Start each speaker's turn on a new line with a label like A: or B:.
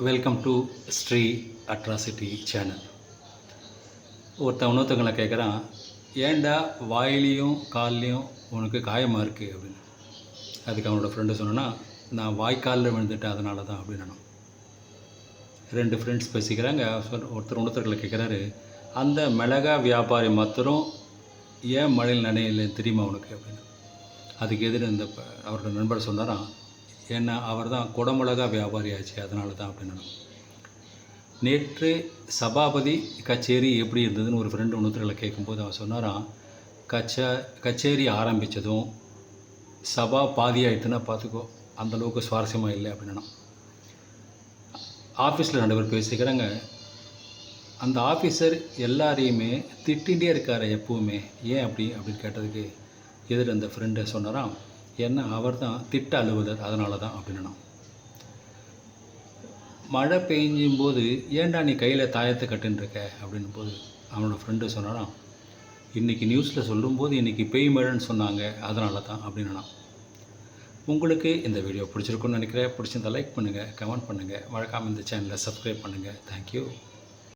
A: Welcome to Sri atrocity channel ஒருத்தன் இன்னொருத்தவங்களை கேட்குறான் ஏன்டா வாயிலையும் கால்லையும் உனக்கு காயமாக இருக்குது அப்படின்னு. அதுக்கு அவனோட ஃப்ரெண்டு சொன்னா நான் வாய்க்காலில் விழுந்துட்டேன் அதனால தான் அப்படின்னு ரெண்டு ஃப்ரெண்ட்ஸ் பேசிக்கிறாங்க. ஒருத்தர் இன்னொருத்தர்களை கேட்குறாரு அந்த மிளகா வியாபாரி மாத்திரம் ஏன் மழையில் நனையில தெரியுமா உனக்கு? அப்படின்னு. அதுக்கு எதிர் இந்த ப- அவரோட நண்பர் சொன்னாராம் ஏன்னா அவர் தான் குடமிளகா வியாபாரி ஆச்சு அதனால தான் அப்படின்னு நேற்று சபாபதி கச்சேரி எப்படி இருந்ததுன்னு ஒரு ஃப்ரெண்டு இன்னொருத்தர்களை கேட்கும்போது அவன் சொன்னாராம் கச்ச கச்சேரி ஆரம்பித்ததும் சபா பாதி பார்த்துக்கோ அந்தளவுக்கு சுவாரஸ்யமாக இல்லை அப்படின்னா ஆஃபீஸில் ரெண்டு பேர் பேசிக்கிறாங்க. அந்த ஆஃபீஸர் எல்லாரையுமே திட்டிகிட்டே இருக்கார் எப்போவுமே ஏன் அப்படி? அப்படின்னு கேட்டதுக்கு எதிர் அந்த ஃப்ரெண்டை சொன்னாராம் ஏன்னா அவர் தான் திட்ட அலுவலர் அதனால தான் அப்படின்னா மழை பெஞ்சும் போது ஏன்டா நீ கையில் தாயத்தை கட்டுன்ருக்க அப்படின்னும் போது அவனோட ஃப்ரெண்டு சொன்னானா இன்றைக்கி நியூஸில் சொல்லும்போது இன்றைக்கி பெய் மழைன்னு சொன்னாங்க அதனால தான் அப்படின்னா உங்களுக்கு இந்த வீடியோ பிடிச்சிருக்குன்னு நினைக்கிறேன். பிடிச்சிருந்தா லைக் பண்ணுங்கள் கமெண்ட் பண்ணுங்கள் மறக்காமல் இந்த சேனலை சப்ஸ்கிரைப் பண்ணுங்கள் தேங்க்யூ